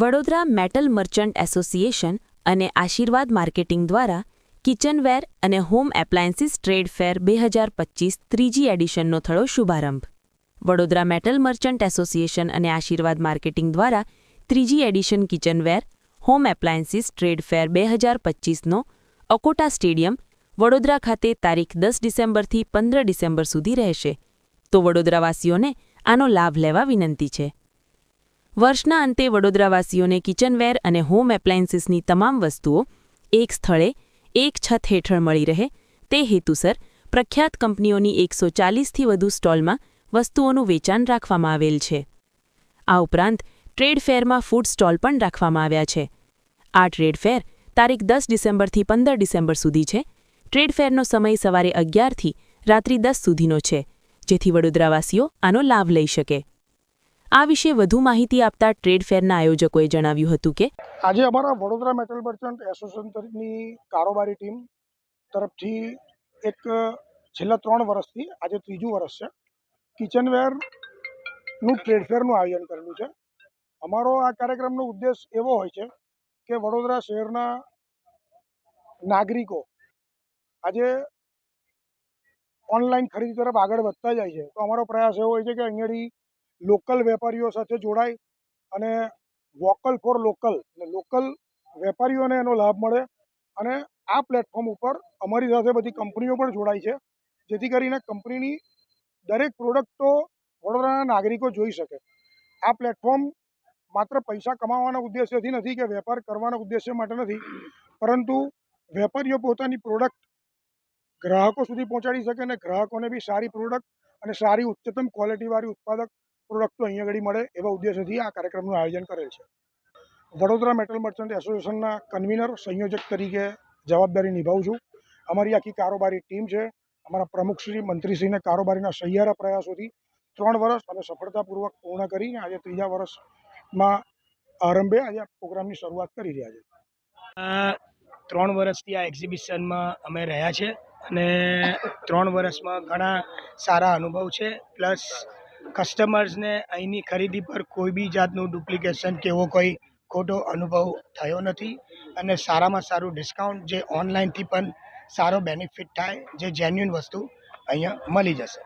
Vadodara metal merchant association અને આશીર્વાદ marketing દ્વારા કિચનવેર અને હોમ એપ્લાયન્સીસ ટ્રેડ ફેર બે હજાર પચીસ ત્રીજી એડિશનનો થયો શુભારંભ. વડોદરા મેટલ મર્ચન્ટ એસોસિએશન અને આશીર્વાદ માર્કેટિંગ દ્વારા ત્રીજી edition kitchenware, home appliances trade fair બે હજાર પચીસનો અકોટા સ્ટેડિયમ વડોદરા ખાતે તારીખ દસ ડિસેમ્બરથી પંદર ડિસેમ્બર સુધી રહેશે. તો વડોદરાવાસીઓને આનો લાભ લેવા વિનંતી છે. વર્ષના અંતે વડોદરાવાસીઓને કિચનવેર અને હોમ એપ્લાયન્સીસની તમામ વસ્તુઓ એક સ્થળે, એક છત હેઠળ મળી રહે. તે હેતુસર પ્રખ્યાત કંપનીઓની એકસો ચાલીસથી વધુ સ્ટોલમાં વસ્તુઓનું વેચાણ રાખવામાં આવેલ છે. આ ઉપરાંત ટ્રેડ ફેરમાં ફૂડ સ્ટોલ પણ રાખવામાં આવ્યા છે. આ ટ્રેડ ફેર તારીખ દસ ડિસેમ્બરથી પંદર ડિસેમ્બર સુધી છે. ટ્રેડ ફેરનો સમય સવારે અગિયારથી રાત્રિ દસ સુધીનો છે, જેથી વડોદરાવાસીઓ આનો લાભ લઈ શકે. આ વિશે વધુ માહિતી આપતા ટ્રેડ ફેરના આયોજકોએ જણાવ્યું હતું કે આજે અમારા વડોદરા મેટલ મર્ચન્ટ એસોસિએશનની કારોબારી ટીમ તરફથી એક છેલ્લા ત્રણ વર્ષથી, આજે ત્રીજું વર્ષ છે કિચનવેરનું ટ્રેડ ફેરનું આયોજન કરેલું છે. અમારો આ કાર્યક્રમનો ઉદ્દેશ એવો હોય છે કે વડોદરા શહેરના નાગરિકો આજે ઓનલાઈન ખરીદી તરફ આગળ વધતા જાય છે. તો અમારો પ્રયાસ એવો હોય છે કે અહીંયાથી લોકલ વેપારીઓ સાથે જોડાય અને વોકલ ફોર લોકલ એટલે લોકલ વેપારીઓને એનો લાભ મળે અને આ પ્લેટફોર્મ ઉપર અમારી સાથે બધી કંપનીઓ પણ જોડાય છે, જેથી કરીને કંપનીની દરેક પ્રોડક્ટો વડોદરાના નાગરિકો જોઈ શકે. આ પ્લેટફોર્મ માત્ર પૈસા કમાવાના ઉદ્દેશ્યથી નથી કે વેપાર કરવાના ઉદ્દેશ્ય માટે નથી, પરંતુ વેપારીઓ પોતાની પ્રોડક્ટ ગ્રાહકો સુધી પહોંચાડી શકે અને ગ્રાહકોને બી સારી પ્રોડક્ટ અને સારી ઉચ્ચતમ ક્વોલિટીવાળી ઉત્પાદક પ્રોડક્ટો અહીંયા આગળ મળે એવા ઉદ્દેશ્યથી આ કાર્યક્રમનું આયોજન કરેલ છે. વડોદરા મેટલ મર્ચન્ટ એસોસિએશનના કન્વીનર, સંયોજક તરીકે જવાબદારી નિભાવું છું. અમારી આખી કારોબારી ટીમ છે. અમારા પ્રમુખશ્રી મંત્રીશ્રીને કારોબારીના સહિયારા પ્રયાસોથી ત્રણ વર્ષ અમે સફળતાપૂર્વક પૂર્ણ કરીને આજે ત્રીજા વર્ષમાં આરંભે આજે પ્રોગ્રામની શરૂઆત કરી રહ્યા છે. આ ત્રણ વર્ષથી આ એક્ઝિબિશનમાં અમે રહ્યા છે અને ત્રણ વર્ષમાં ઘણા સારા અનુભવ છે. પ્લસ કસ્ટમર્સને અહીંની ખરીદી પર કોઈ બી જાતનું ડુપ્લિકેશન કે એવો કોઈ ખોટો અનુભવ થયો નથી અને સારામાં સારું ડિસ્કાઉન્ટ જે ઓનલાઈનથી પણ સારો બેનિફિટ થાય, જે જેન્યુન વસ્તુ અહીંયા મળી જશે.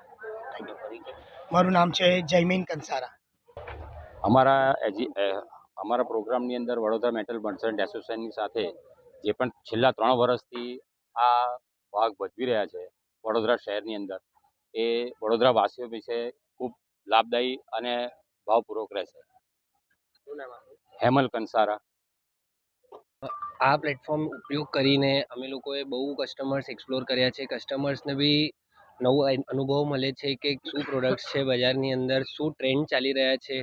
મારું નામ છે જયમીન કંસારા. અમારા એજી અમારા પ્રોગ્રામની અંદર વડોદરા મેટલ મર્ચન્ટ એસોસિએશનની સાથે જે પણ છેલ્લા ત્રણ વર્ષથી આ ભાગ ભજવી રહ્યા છે વડોદરા શહેરની અંદર, એ વડોદરા વાસીઓ વિશે લાભદાયી અને ભાવપૂર્વક રહેશે. હેમલ કંસારા. આ પ્લેટફોર્મ ઉપયોગ કરીને અમે લોકોએ બહુ કસ્ટમર્સ એક્સપ્લોર કર્યા છે. કસ્ટમર્સને બી નવો અનુભવ મળે છે કે શું પ્રોડક્ટ્સ છે બજારની અંદર શું ટ્રેન્ડ ચાલી રહ્યા છે.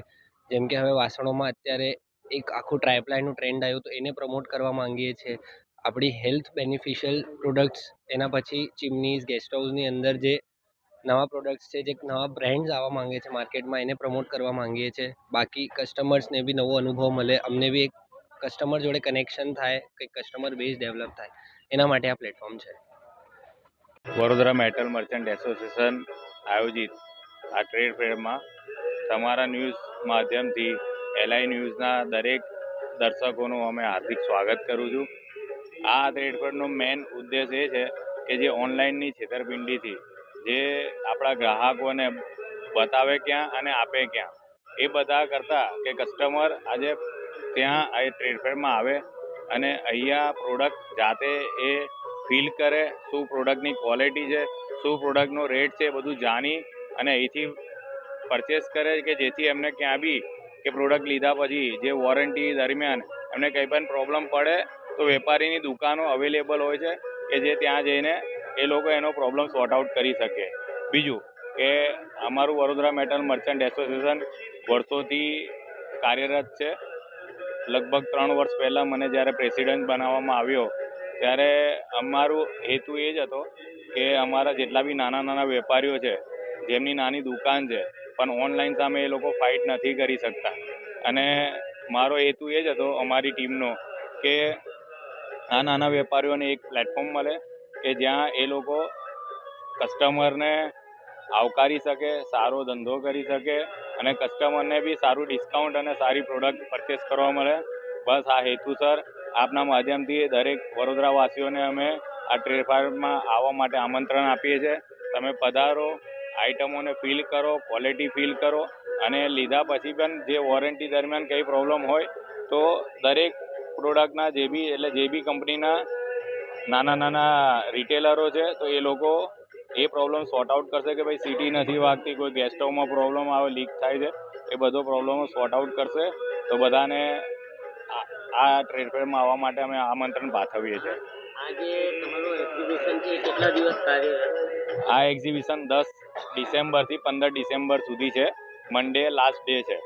જેમ કે હવે વાસણોમાં અત્યારે એક આખું ટ્રાયપ્લાયનું ટ્રેન્ડ આવ્યું તો એને પ્રમોટ કરવા માંગીએ છીએ આપણી હેલ્થ બેનિફિશિયલ પ્રોડક્ટ્સ એના પછી ચીમનીઝ ગેસ્ટ હાઉસની અંદર જે નવા પ્રોડક્ટ્સ છે, જે નવા બ્રાન્ડ્સ આવવા માંગે છે માર્કેટમાં એને પ્રમોટ કરવા માંગીએ છીએ બાકી કસ્ટમર્સને બી નવો અનુભવ મળે. અમને બી એક કસ્ટમર જોડે કનેક્શન થાય કંઈક કસ્ટમર બેઝ ડેવલપ થાય. એના માટે આ પ્લેટફોર્મ છે. વડોદરા મેટલ મર્ચન્ટ એસોસિએશન આયોજિત આ ટ્રેડ ફેરમાં તમારા ન્યૂઝ માધ્યમથી એલઆઈ ન્યૂઝના દરેક દર્શકોનું અમે હાર્દિક સ્વાગત કરું છું. આ ટ્રેડ ફેરનો મેઇન ઉદ્દેશ એ છે કે જે ઓનલાઈનની છેતરપિંડીથી જે આપણા ગ્રાહકોને બતાવે ક્યાં અને આપે ક્યાં, એ બધા કરતાં કે કસ્ટમર આજે ત્યાં એ ટ્રેડ ફેરમાં આવે અને અહીંયા પ્રોડક્ટ જાતે એ ફીલ કરે, શું પ્રોડક્ટની ક્વોલિટી છે, શું પ્રોડક્ટનો રેટ છે બધું જાણી અને અહીંથી પરચેસ કરે કે જેથી એમને ક્યાં બી કે પ્રોડક્ટ લીધા પછી જે વોરંટી દરમિયાન એમને કંઈ પણ પ્રોબ્લેમ પડે તો વેપારીની દુકાનો અવેલેબલ હોય છે કે જે ત્યાં જઈને એ લોકો એનો પ્રોબ્લેમ સોર્ટ આઉટ કરી શકે. બીજું કે અમારું વડોદરા મેટલ મર્ચન્ટ એસોસિએશન વર્ષોથી કાર્યરત છે. લગભગ ત્રણ વર્ષ પહેલાં મને જ્યારે પ્રેસિડેન્ટ બનાવવામાં આવ્યો, ત્યારે અમારું હેતુ એ જ હતો કે અમારા જેટલા બી નાના નાના વેપારીઓ છે, જેમની નાની દુકાન છે, પણ ઓનલાઈન સામે એ લોકો ફાઇટ નથી કરી શકતા. અને મારો હેતુ એ જ હતો અમારી ટીમનો કે આ નાના વેપારીઓને એક પ્લેટફોર્મ મળે કે જ્યાં એ લોકો કસ્ટમરને આવકારી શકે, સારો ધંધો કરી શકે અને કસ્ટમરને બી સારું ડિસ્કાઉન્ટ અને સારી પ્રોડક્ટ પરચેસ કરવા મળે. બસ આ હેતુસર આપના માધ્યમથી દરેક વડોદરાવાસીઓને અમે આ ટ્રેડ ફાર્મમાં આવવા માટે આમંત્રણ આપીએ છીએ. તમે પધારો આઇટમોને ફીલ કરો ક્વોલિટી ફીલ કરો અને લીધા પછી પણ જે વોરંટી દરમિયાન કંઈ પ્રોબ્લેમ હોય તો દરેક પ્રોડક્ટના જે બી, એટલે જે બી કંપનીના નાના નાના રિટેલરો છે તો એ લોકો એ પ્રોબ્લેમ સોર્ટ આઉટ કરશે કે ભાઈ સીટી નથી વાગતી કોઈ ગેસ સ્ટવમાં પ્રોબ્લેમ આવે લીક થાય છે એ બધો પ્રોબ્લેમ સોર્ટ આઉટ કરશે. તો બધાને આ- ટ્રેડ ફેરમાં આવવા માટે અમે આમંત્રણ પાઠવીએ છીએ. આજે તમારું એક્ઝિબિશન છે કેટલા દિવસ કાર્યરત આ એક્ઝિબિશન દસ ડિસેમ્બરથી પંદર ડિસેમ્બર સુધી છે. મંડે લાસ્ટ ડે છે.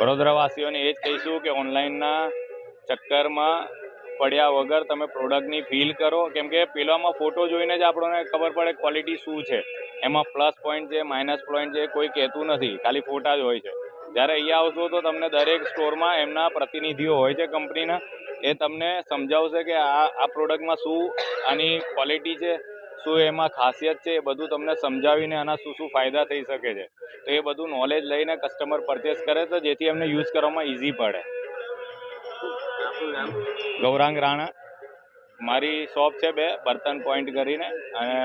વડોદરાવાસીઓને એ જ કહીશું કે ઓનલાઈનના ચક્કરમાં પડ્યા વગર તમે પ્રોડક્ટની ફીલ કરો. કેમ કે પેલામાં ફોટો જોઈને જ આપણને ખબર પડે ક્વોલિટી શું છે. એમાં પ્લસ પોઈન્ટ છે માઇનસ પોઈન્ટ છે, કોઈ કહેતું નથી. ખાલી ફોટા જ હોય છે. જ્યારે અહીંયા આવશો તો તમને દરેક સ્ટોરમાં એમના પ્રતિનિધિઓ હોય છે કંપનીના એ તમને સમજાવશે કે આ આ પ્રોડક્ટમાં શું આની ક્વોલિટી છે, શું એમાં ખાસિયત છે, એ બધું તમને સમજાવીને આના શું શું ફાયદા થઈ શકે છે. તો એ બધું નોલેજ લઈને કસ્ટમર પરચેસ કરે તો જેથી એમને યુઝ કરવામાં ઇઝી પડે. ગૌરાંગ રાણા. મારી શોપ છે બે, બર્તન પોઈન્ટ કરીને અને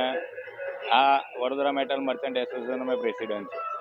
આ વડોદરા મેટલ મર્ચન્ટ એસોસિએશનનો મેં પ્રેસિડેન્ટ છે.